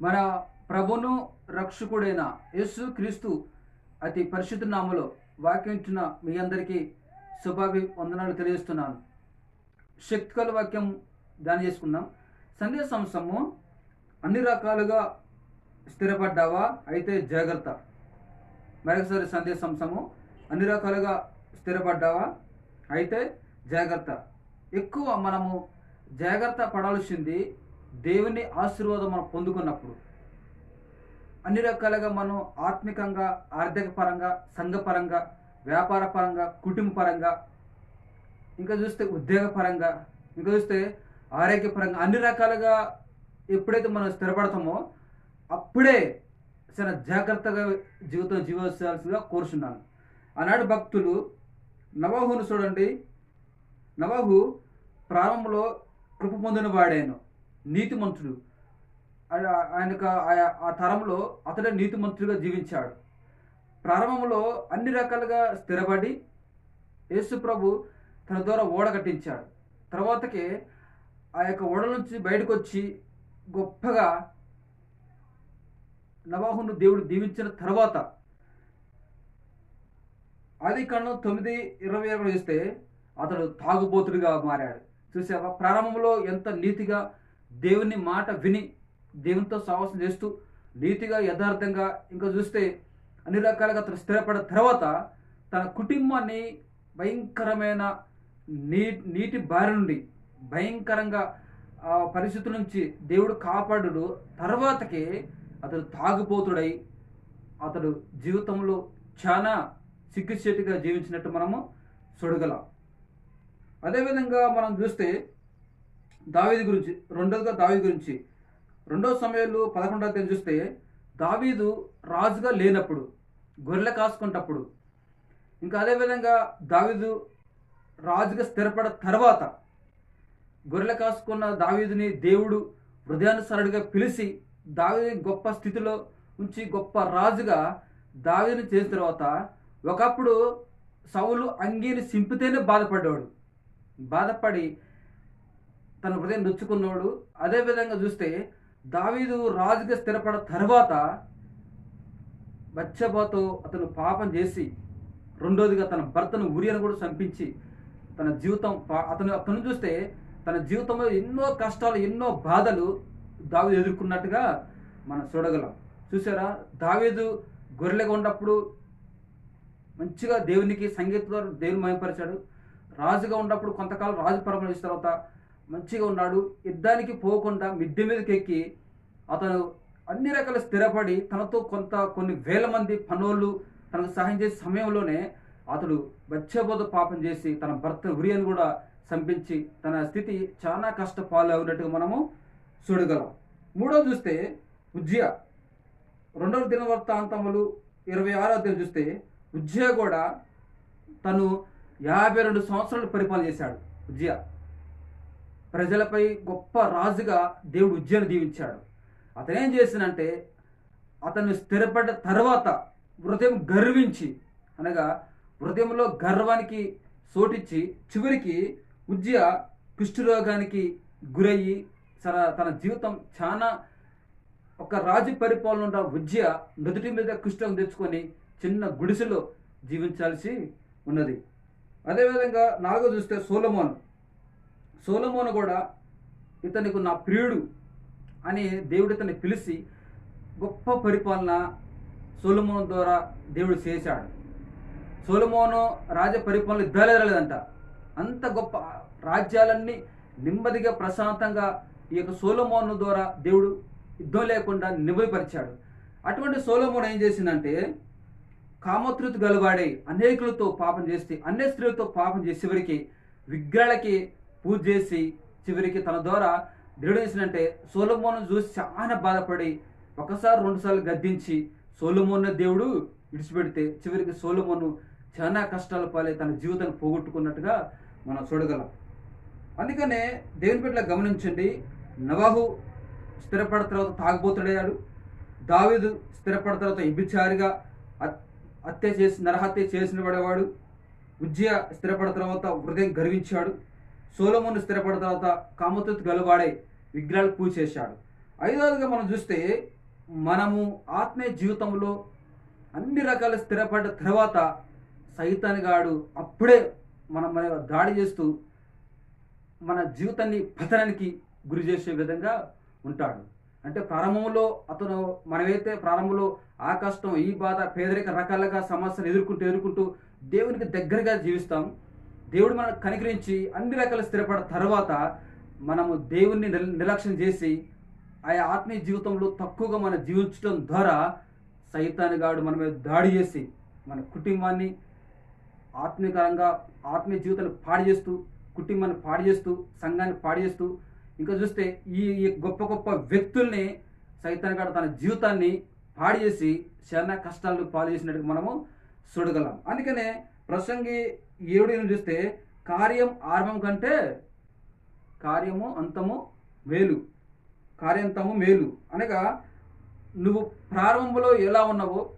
మన ప్రభును రక్షకుడైన యేసు క్రీస్తు అతి పరిశుద్ధ నామలో వాక్యించిన మీ అందరికీ శుభాభి వందనాలు తెలియజేస్తున్నాను శక్తికల వాక్యం దాని చేసుకుందాం. సందేశాంశము అన్ని రకాలుగా స్థిరపడ్డావా? అయితే జాగ్రత్త. మరొకసారి సందేశాంశము అన్ని రకాలుగా స్థిరపడ్డావా? అయితే జాగ్రత్త. ఎక్కువ మనము జాగ్రత్త పడాల్సింది దేవుని ఆశీర్వాదం మనం పొందుకున్నప్పుడు అన్ని రకాలుగా మనం ఆత్మికంగా ఆర్థిక పరంగా సంఘపరంగా వ్యాపార పరంగా కుటుంబ పరంగా ఇంకా చూస్తే ఉద్యోగపరంగా ఇంకా చూస్తే ఆరోగ్యపరంగా అన్ని రకాలుగా ఎప్పుడైతే మనం స్థిరపడతామో అప్పుడే చాలా జాగ్రత్తగా జీవితం జీవించాల్సిందిగా కోరుచున్నాను. ఆనాడు భక్తులు నవాహును చూడండి. నవాహు ప్రారంభంలో కృప పొందిన వాడాను నీతిమంతుడు. ఆయన ఆయనకు ఆ- ఆ తరంలో అతడే నీతిమంతుడిగా జీవించాడు. ప్రారంభంలో అన్ని రకాలుగా స్థిరపడి యేసు ప్రభు తన ద్వారా ఓడ కట్టించాడు. తర్వాతకి ఆ యొక్క ఓడ నుంచి బయటకు వచ్చి గొప్పగా నవాహును దేవుడు దీవించిన తర్వాత ఆది కాండం తొమ్మిది ఇరవై ఇరవై చూస్తే అతడు తాగుబోతుడిగా మారాడు. చూసావా? ప్రారంభంలో ఎంత నీతిగా దేవుని మాట విని దేవునితో సావాసం చేస్తూ నీతిగా యథార్థంగా ఇంకా చూస్తే అన్ని రకాలుగా అతను స్థిరపడిన తర్వాత తన కుటుంబాన్ని భయంకరమైన నీ నీటి బారి నుండి భయంకరంగా ఆ పరిస్థితుల నుంచి దేవుడు కాపాడు తర్వాతకి అతడు తాగుపోతుడై అతడు జీవితంలో చాలా సిగ్గుచేటుగా జీవించినట్టు మనము చూడగలం. అదేవిధంగా మనం చూస్తే దావీదు గురించి రెండోదిగా దావీది గురించి. రెండో సమయంలో పదకొండవ తేదీ చూస్తే దావీదు రాజుగా లేనప్పుడు గొర్రెలు కాసుకున్నప్పుడు ఇంకా అదేవిధంగా దావీదు రాజుగా స్థిరపడ తర్వాత గొర్రెలు కాసుకున్న దావీదుని దేవుడు హృదయానుసరుడిగా పిలిచి దావీదుని గొప్ప స్థితిలో ఉంచి గొప్ప రాజుగా దావీదుని చేసిన తర్వాత ఒకప్పుడు సౌలు అంగీని సింపితేనే బాధపడ్డాడు బాధపడి తన హృదయం నొచ్చుకున్నాడు అదేవిధంగా చూస్తే దావీదు రాజుగా స్థిరపడ తర్వాత బచ్చబాతో అతను పాపం చేసి రెండోదిగా తన భర్తను ఉరియను కూడా చంపించి తన జీవితం పా- అతను అతను చూస్తే తన జీవితంలో ఎన్నో కష్టాలు ఎన్నో బాధలు దావీదు ఎదుర్కొన్నట్టుగా మనం చూడగలం. చూసారా? దావీదు గొర్రెలుగా ఉన్నప్పుడు మంచిగా దేవునికి సంగీత ద్వారా దేవుని మయపరిచాడు రాజుగా ఉన్నప్పుడు కొంతకాలం రాజు పరమణ తర్వాత మంచిగా ఉన్నాడు యుద్ధానికి పోకుండా మిద్దె మీదకి ఎక్కి అతను అన్ని రకాల స్థిరపడి తనతో కొంత కొన్ని వేల మంది పనులు తనకు సహాయం చేసే సమయంలోనే అతడు బచ్చబోధ పాపం చేసి తన భర్త ఉరియను కూడా చంపించి తన స్థితి చాలా కష్ట అయినట్టుగా మనము చూడగలం. మూడో చూస్తే ఉజ్జయ. రెండవ దినవృత్తాంతములు ఇరవై ఆరో తేదీ చూస్తే ఉజ్జయ కూడా తను యాభై రెండు సంవత్సరాలు పరిపాలన చేశాడు ఉజ్జయ. ప్రజలపై గొప్ప రాజుగా దేవుడు ఉజ్జయను దీవించాడు. అతనేం చేసినంటే అతను స్థిరపడ్డ తర్వాత హృదయం గర్వించి అనగా హృదయంలో గర్వానికి సోటిచ్చి చివరికి ఉజ్జయ కుష్ఠరోగానికి గురయ్యి తన తన జీవితం చాలా ఒక రాజు పరిపాలన ఉన్న ఉజ్జయ నుదుటి మీద కుష్ఠం తెచ్చుకొని చిన్న గుడిసెలో జీవించాల్సి ఉన్నది. అదేవిధంగా నాలుగో చూస్తే సోలమోన్. సోలమోను కూడా ఇతనికి నా ప్రియుడు అని దేవుడు ఇతన్ని పిలిచి గొప్ప పరిపాలన సోలమోను ద్వారా దేవుడు చేశాడు. సోలమోను రాజ పరిపాలన యుద్ధాలు ఎదరలేదంట అంత గొప్ప రాజ్యాలన్నీ నెమ్మదిగా ప్రశాంతంగా ఈ యొక్క సోలమోను ద్వారా దేవుడు యుద్ధం లేకుండా నిబయపరిచాడు అటువంటి సోలమోను ఏం చేసిందంటే కామతృతి గలవాడే అనేకులతో పాపం చేస్తే అన్ని స్త్రీలతో పాపం చేసేవరికి చివరికి విగ్రహాలకి పూజ చేసి చివరికి తన ద్వారా దృఢించినంటే సోలమోను చూసి చాలా బాధపడి ఒకసారి రెండుసార్లు గద్దించి సోలమోన్న దేవుడు విడిచిపెడితే చివరికి సోలమోను చాలా కష్టాల పాలే తన జీవితాన్ని పోగొట్టుకున్నట్టుగా మనం చూడగలం. అందుకనే దేవుని పట్ల గమనించండి. నవాహు స్థిరపడిన తర్వాత తాగబోతుడయ్యాడు. దావీదు స్థిరపడిన తర్వాత ఇబ్బిచారిగా హత్య చేసి నరహత్య చేసిన పడేవాడు ఉజ్జయ స్థిరపడిన తర్వాత హృదయం గర్వించాడు. సోలమును స్థిరపడిన తర్వాత కామతృత్ గలువాడే విగ్రహాలు పూజ చేశాడు. ఐదవదిగా మనం చూస్తే మనము ఆత్మీయ జీవితంలో అన్ని రకాల స్థిరపడిన తర్వాత సైతానిగాడు అప్పుడే మనం మన దాడి చేస్తూ మన జీవితాన్ని పతనానికి గురి చేసే విధంగా ఉంటాడు. అంటే ప్రారంభంలో అతను మనమైతే ప్రారంభంలో ఆ కష్టం ఈ బాధ పేదరిక రకాలుగా సమస్యలు ఎదుర్కొంటూ ఎదుర్కొంటూ దేవునికి దగ్గరగా జీవిస్తాం. దేవుడు మనకు కనికరించి అన్ని రకాల స్థిరపడిన తర్వాత మనము దేవుణ్ణి నిర్లక్ష్యం చేసి ఆయా ఆత్మీయ జీవితంలో తక్కువగా మనం జీవించడం ద్వారా సైతానిగాడు మన మీద దాడి చేసి మన కుటుంబాన్ని ఆత్మీయకరంగా ఆత్మీయ జీవితాన్ని పాడు చేస్తూ కుటుంబాన్ని పాడు చేస్తూ సంఘాన్ని పాడు చేస్తూ ఇంకా చూస్తే ఈ గొప్ప గొప్ప వ్యక్తుల్ని సైతానిగాడు తన జీవితాన్ని పాడు చేసి చాలా కష్టాలు పాలు చేసినట్టుగా మనము చూడగలం. అందుకనే ప్రసంగి ఏడు చూస్తే కార్యం ఆరంభం కంటే కార్యము అంతము మేలు. కార్యంతము మేలు. అనగా నువ్వు ప్రారంభంలో ఎలా ఉన్నావో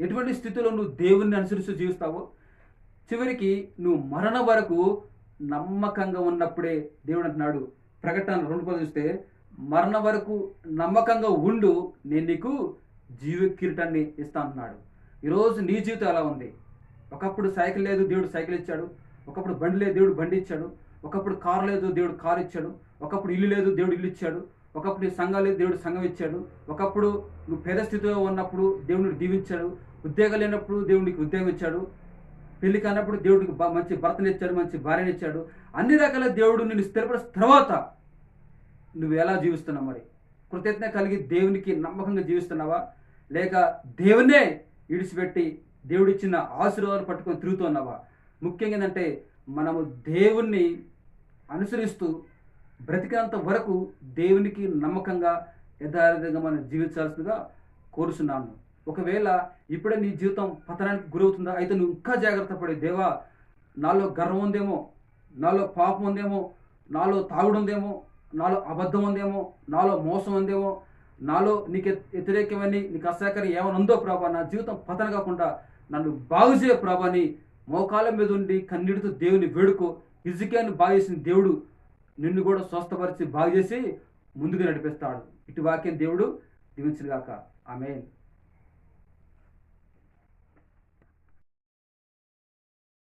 ఎటువంటి స్థితిలో నువ్వు దేవుణ్ణి అనుసరిస్తూ జీవిస్తావో చివరికి నువ్వు మరణ వరకు నమ్మకంగా ఉన్నప్పుడే దేవుడు అంటున్నాడు. ప్రకటన రెండు పదం చూస్తే మరణ వరకు నమ్మకంగా ఉండు నేను నీకు జీవ కిరీటాన్ని ఇస్తా అంటున్నాడు. ఈరోజు నీ జీవితం ఎలా ఉంది? ఒకప్పుడు సైకిల్ లేదు దేవుడు సైకిల్ ఇచ్చాడు. ఒకప్పుడు బండి లేదు దేవుడు బండి ఇచ్చాడు. ఒకప్పుడు కారు లేదు దేవుడు కారు ఇచ్చాడు. ఒకప్పుడు ఇల్లు లేదు దేవుడు ఇల్లు ఇచ్చాడు. ఒకప్పుడు సంఘం లేదు దేవుడు సంఘం ఇచ్చాడు. ఒకప్పుడు నువ్వు పేద స్థితిలో ఉన్నప్పుడు దేవుడిని దీవించాడు. ఉద్యోగం లేనప్పుడు దేవుడికి ఉద్యోగం ఇచ్చాడు. పెళ్ళి కానప్పుడు దేవుడికి మంచి భర్తని ఇచ్చాడు మంచి భార్యని ఇచ్చాడు. అన్ని రకాల దేవుడు నిన్ను స్థిరపడిన తర్వాత నువ్వు ఎలా జీవిస్తున్నావు మరి? కృతజ్ఞత కలిగి దేవునికి నమ్మకంగా జీవిస్తున్నావా? లేక దేవునే ఇడిచిపెట్టి దేవుడిచ్చిన ఆశీర్వాదాలు పట్టుకొని తిరుగుతున్నావా ముఖ్యంగా ఏంటంటే మనము దేవుణ్ణి అనుసరిస్తూ బ్రతికినంత వరకు దేవునికి నమ్మకంగా యథార్థంగా మనం జీవించాల్సిందిగా కోరుచున్నాను. ఒకవేళ ఇప్పుడే నీ జీవితం పతనానికి గురవుతుందా? అయితే నువ్వు ఇంకా జాగ్రత్త పడే దేవా నాలో గర్వం ఉందేమో నాలో పాపం ఉందేమో నాలో తాగుడు ఉందేమో నాలో అబద్ధం ఉందేమో నాలో మోసం ఉందేమో నాలో నీకు వ్యతిరేకమని నీకు అసహకరం ఏమైనా ఉందో ప్రభా నా జీవితం పతన కాకుండా నన్ను బాగు చేయ ప్రభాని మోకాల మీద ఉండి కన్నీటితో దేవుని వేడుకో. ఇజుకేను బాగు చేసిన దేవుడు నిన్ను కూడా స్వస్థపరిచి బాగు చేసి ముందుకు నడిపిస్తాడు. ఇటు వాక్యం దేవుడు దివించినగాక. ఆమె